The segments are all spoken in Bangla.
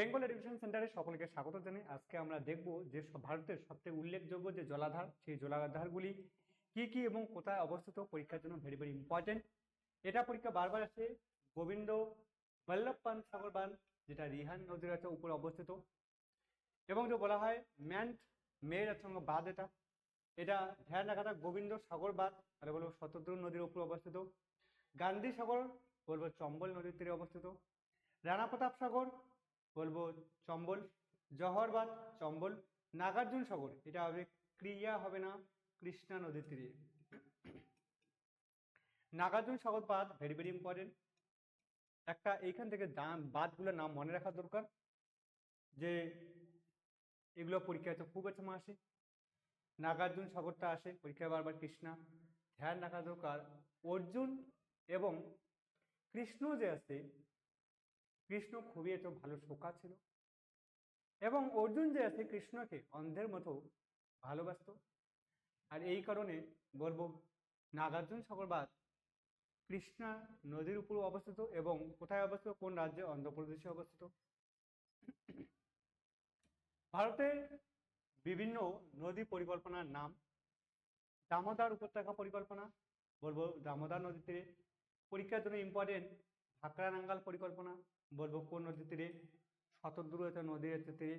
বেঙ্গল এডুকেশন সেন্টারে সকলকে স্বাগত জানাই। আজকে আমরা দেখব যে ভারতের সবচেয়ে উল্লেখযোগ্য যে জলাধার, সেই জলাধারগুলি কি কি এবং কোথায় অবস্থিত, পরীক্ষার জন্য ভেরি ভেরি ইম্পর্টেন্ট এটা পরীক্ষা বারবার আসে। গোবিন্দ বল্লভ পান্ত সাগর বাঁধ, যেটা রিহান নদীর আছে, উপরে অবস্থিত। এবং যে বলা হয় ম্যান্ট মেয়ের সঙ্গে বাঁধ এটা। এটা ধ্যান রাখাটা গোবিন্দ সাগর বাঁধ আর বলব শতদ্রু নদীর উপর অবস্থিত। গান্ধী সাগর, বলব চম্বল নদীর তীরে অবস্থিত। রানা প্রতাপ সাগর বলব চম্বল, জহরবাদ, চম্বল, নাগার্জুন সাগর, এটা হবে ক্রিয়া, হবে না কৃষ্ণা নদীর তীরে। নাগার্জুন সাগর বাঁধ ভেরি ভেরি ইম্পর্টেন্ট একটা এইখান থেকে দাম, বাঁধগুলোর নাম মনে রাখা দরকার, যে এগুলো পরীক্ষায় তো খুব একটা আসে নাগার্জুন সাগরটা আসে, পরীক্ষায় বারবার কৃষ্ণা। ধ্যান রাখা দরকার। অর্জুন এবং কৃষ্ণ যে আছে কৃষ্ণ খুবই একটা ভালো শোকা ছিল। এবং অর্জুন যে আছে কৃষ্ণকে অন্ধের মতো ভালোবাসত। আর এই কারণে বলব, নাগার্জুন সাগরবাদ কৃষ্ণা নদীর উপর অবস্থিত এবং কোথায় অবস্থিত? কোন রাজ্যে? অন্ধ্রপ্রদেশে অবস্থিত। ভারতের বিভিন্ন নদী পরিকল্পনার নাম, দামোদর উপত্যকা পরিকল্পনা, বলব দামোদর নদীতে পরীক্ষার জন্য ইম্পর্টেন্ট ভাকরা নাঙ্গাল পরিকল্পনা বলব কোন নদীর তীরে শতদ্রু আছে নদীর তীরে।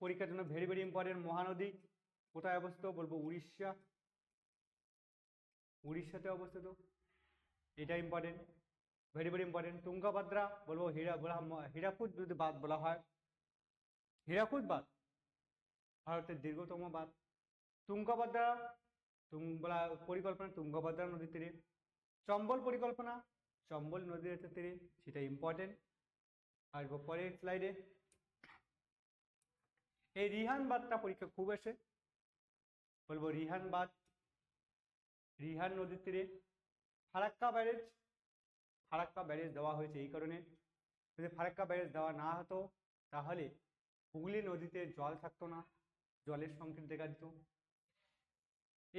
পরীক্ষার জন্য ভেরি ভেরি ইম্পর্টেন্ট মহানদী। কোথায় অবস্থিত? বলব উড়িষ্যা। উড়িষ্যাতে অবস্থিত। এটা important very very important Tungabhadra বলব হীরা, বলা হীরাকুদ যদি বাদ বলা হয়। হীরাকুদ বাদ? ভারতের দীর্ঘতম বাঁধ। তুঙ্গভদ্রা তুং, বলা পরিকল্পনা তুঙ্গভদ্রা নদীর তীরে। চম্বল পরিকল্পনা চম্বল নদীর তীরে, সেটা ইম্পর্টেন্ট আসব পরের স্লাইডে এই রিহান বাঁধটা পরীক্ষা খুব এসে বলব রিহান বাঁধ, রিহান নদীর তীরে। ফারাক্কা ব্যারেজ ফারাক্কা ব্যারেজ দেওয়া হয়েছে এই কারণে। যদি ফারাক্কা ব্যারেজ দেওয়া না হতো, তাহলে হুগলি নদীতে জল থাকতো না, জলের সংকেত দেখা দিত।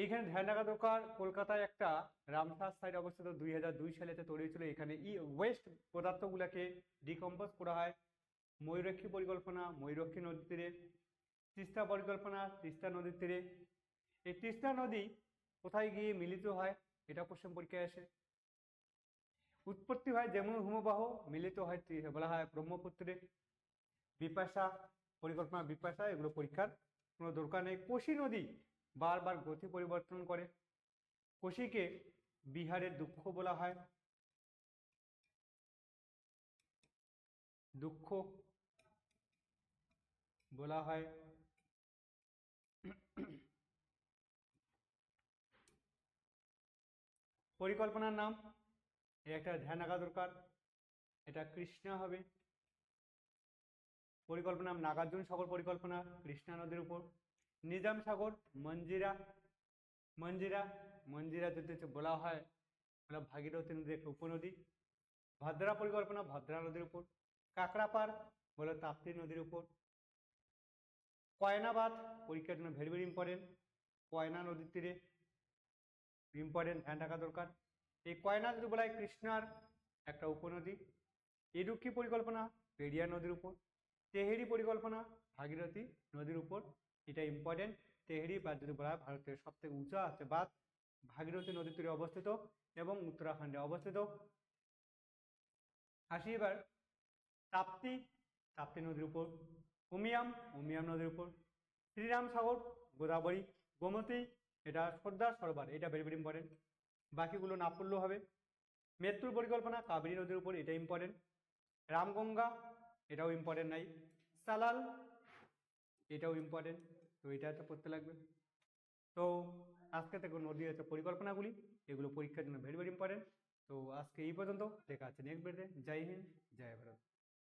এইখানে ধ্যান রাখা দরকার কলকাতায় একটা রামসার সাইড অবস্থিত, দুই হাজার দুই সালেতে তৈরি হয়েছিল। এখানে ই ওয়েস্ট পদার্থগুলোকে ডিকম্পোজ করা হয়। ময়ূরক্ষী পরিকল্পনা, ময়ূরক্ষী নদীর তীরে। তিস্তা পরিকল্পনা, তিস্তা নদীর তীরে। এই তিস্তা নদী কোথায় গিয়ে মিলিত হয়, এটা কোশ্চেন পরীক্ষায় আসে। উৎপত্তি হয় যেমন হিমবাহ মিলিত হয় বলা হয় ব্রহ্মপুত্রে। বিপাশা পরিকল্পনা, বিপাশা, এগুলো পরীক্ষার কোনো দরকার নেই। কোশি নদী বারবার গতি পরিবর্তন করে। কোশিকে বিহারের দুঃখ বলা হয়। দুঃখ বলা হয়। পরিকল্পনার নাম, একটা ধ্যান রাখা দরকার, এটা কৃষ্ণা হবে। পরিকল্পনা নাগার্জুন সাগর পরিকল্পনা, কৃষ্ণা নদীর উপর। নিজাম সাগর, মঞ্জিরা মঞ্জিরা মঞ্জিরা যদি বলা হয় বলা ভাগীরথী নদীর একটা উপনদী, ভদ্রা পরিকল্পনা, ভদ্রা নদীর উপর, কাকড়াপাড় বলে তাপ্তি নদীর উপর কয়নাবাদ পরীক্ষার জন্য ভেরি ভেরি ইম্পর্টেন্ট কয়না নদীর তীরে ইম্পর্টেন্ট ধ্যান রাখা দরকার। এই কয়না যদি বলা হয় কৃষ্ণার একটা উপনদী ইডুক্কি পরিকল্পনা, পেরিয়া নদীর উপর, তেহেরি পরিকল্পনা, ভাগীরথী নদীর উপর এটা ইম্পর্টেন্ট তেহরি বাদ হয় ভারতের সব থেকে উঁচা আছে বাদ ভাগীরথী নদীর তীরে অবস্থিত এবং উত্তরাখণ্ডে অবস্থিত। আসি এবার তাপ্তি। তাপ্তি নদীর উপর। উমিয়াম। উমিয়াম নদীর উপর। শ্রীরাম সাগর, গোদাবরী, গোমতী। এটা সর্দার সরোবর। এটা ভেরি ভেরি ইম্পর্টেন্ট বাকিগুলো না পড়লেও হবে। মেট্রোর পরিকল্পনা, কাবেরী নদীর উপর এটা ইম্পর্টেন্ট রামগঙ্গা, এটাও ইম্পর্টেন্ট নাই। সালাল, এটাও ইম্পর্টেন্ট তো এটা তো পড়তে লাগবে। তো আজকে থেকে নদী হচ্ছে পরিকল্পনাগুলি, এগুলো পরীক্ষার জন্য ভেরি ভেরি ইম্পর্টেন্ট তো আজকে এই পর্যন্ত, দেখা আছে নেক্সট ভিডিওতে জয় হিন্দ, জয় ভারত।